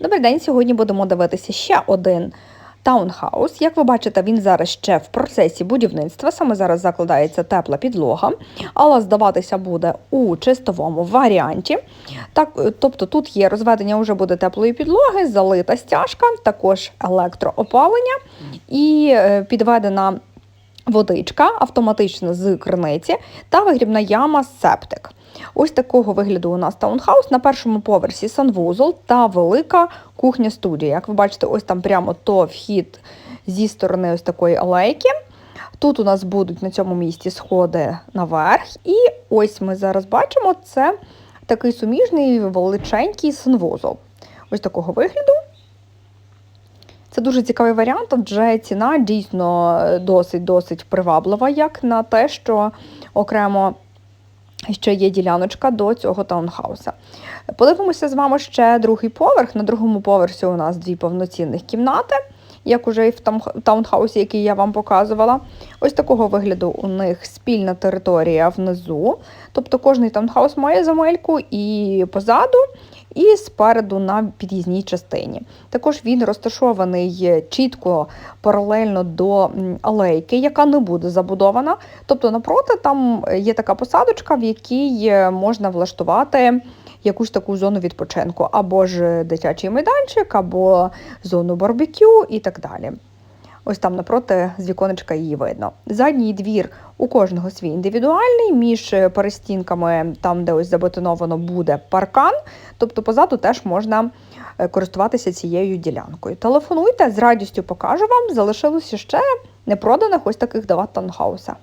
Добрий день. Сьогодні будемо дивитися ще один таунхаус. Як ви бачите, він зараз ще в процесі будівництва. Саме зараз закладається тепла підлога, але здаватися буде у чистовому варіанті. Так, е, тобто тут є розведення вже буде теплої підлоги, залита стяжка, також електроопалення і е, підведена водичка автоматично з криниці та вигрібна яма септик. Ось такого вигляду у нас таунхаус. На першому поверсі санвузол та велика кухня-студія. Як ви бачите, ось там прямо то вхід зі сторони ось такої алейки. Тут у нас будуть на цьому місці сходи наверх. І ось ми зараз бачимо це такий суміжний величенький санвузол. Ось такого вигляду. Це дуже цікавий варіант, адже ціна дійсно досить-досить приваблива, як на те, що окремо ще є діляночка до цього таунхауса. Подивимося з вами ще другий поверх. На другому поверсі у нас дві повноцінних кімнати, як уже і в таунхаусі, який я вам показувала. Ось такого вигляду у них спільна територія внизу. Тобто кожний таунхаус має земельку і позаду, і спереду на під'їзній частині. Також він розташований чітко паралельно до алейки, яка не буде забудована. Тобто напроти там є така посадочка, в якій е, можна влаштувати якусь таку зону відпочинку, або ж дитячий майданчик, або зону барбекю і так далі. Ось там напроти з віконечка її видно. Задній двір у кожного свій індивідуальний, між перестінками, там, де ось забетоновано, буде паркан. Тобто позаду теж можна е, користуватися цією ділянкою. Телефонуйте, з радістю покажу вам. Залишилося ще непроданих ось таких два таунхауса.